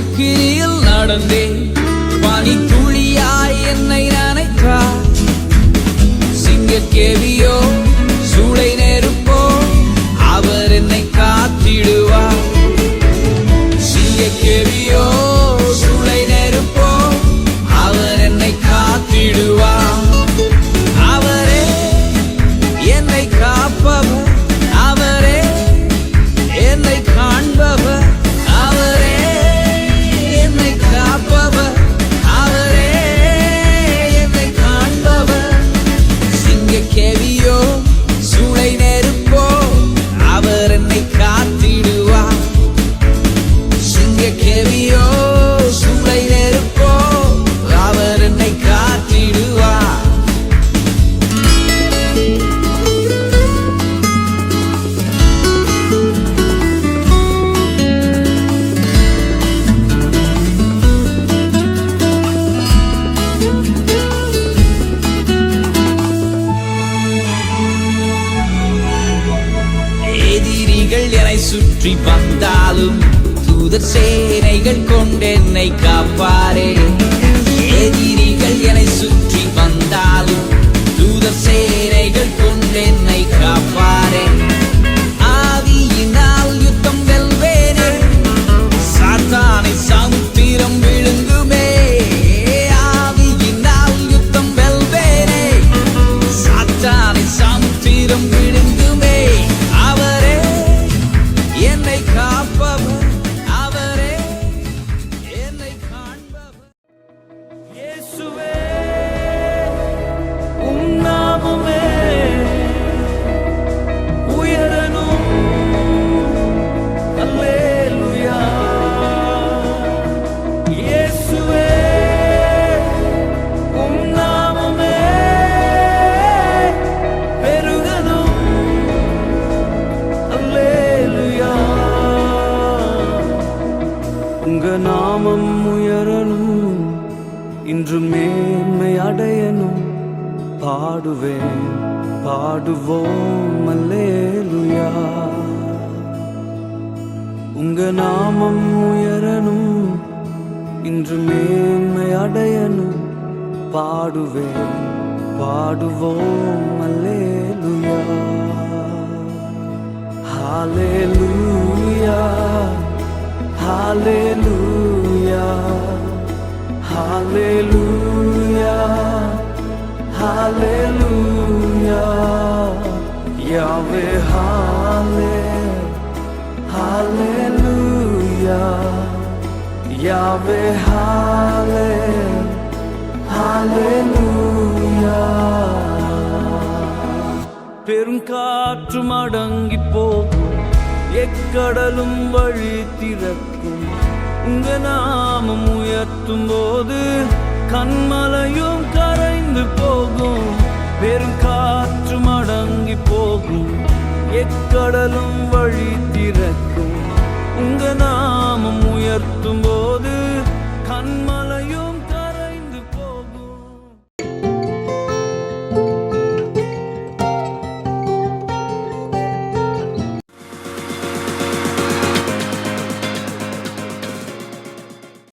எரிக்கும் நடந்தேன் பனி சுற்றி வந்தாலும் தூதர் சேனைகள் கொண்டென்னை காப்பாரே. எதிரிகள் என்னை சுற்றி வந்தாலும் தூதர் சேனைகள் கொண்டென்னை காப்பாரே. ஆவியினால் யுத்தம் வெல்வேனே. சாத்தானை சமுத்திரம் விழுங்குமே. ஆவியினால் யுத்தம் வெல்வேனே. சாத்தானை சமுத்திரம் விழுங்குமே உங்க நாமம் உயரணும் இன்று மேன்மை அடையணும். பாடுவேன் பாடுவோம் அல்லேலுயா. உங்க நாமம் உயரணும் இன்று மேன்மை அடையணும். பாடுவேன் பாடுவோம் அல்லேலுயா Hallelujah, Hallelujah, Yahweh, Hallel, Hallelujah, Yahweh, Hallel, Hallelujah. பெருங்காற்றும் மடங்கி போகும் எக்கடலும் வழி திறக்கும் உங்க நாமம் உயர் உயர்த்தும் போது கண்மலையும் கரைந்து போகும். வெறும் காற்று மடங்கி போகும். எக்கடலும் வழி திறக்கும். உங்க நாமம் உயர்த்தும் போது கண்மலை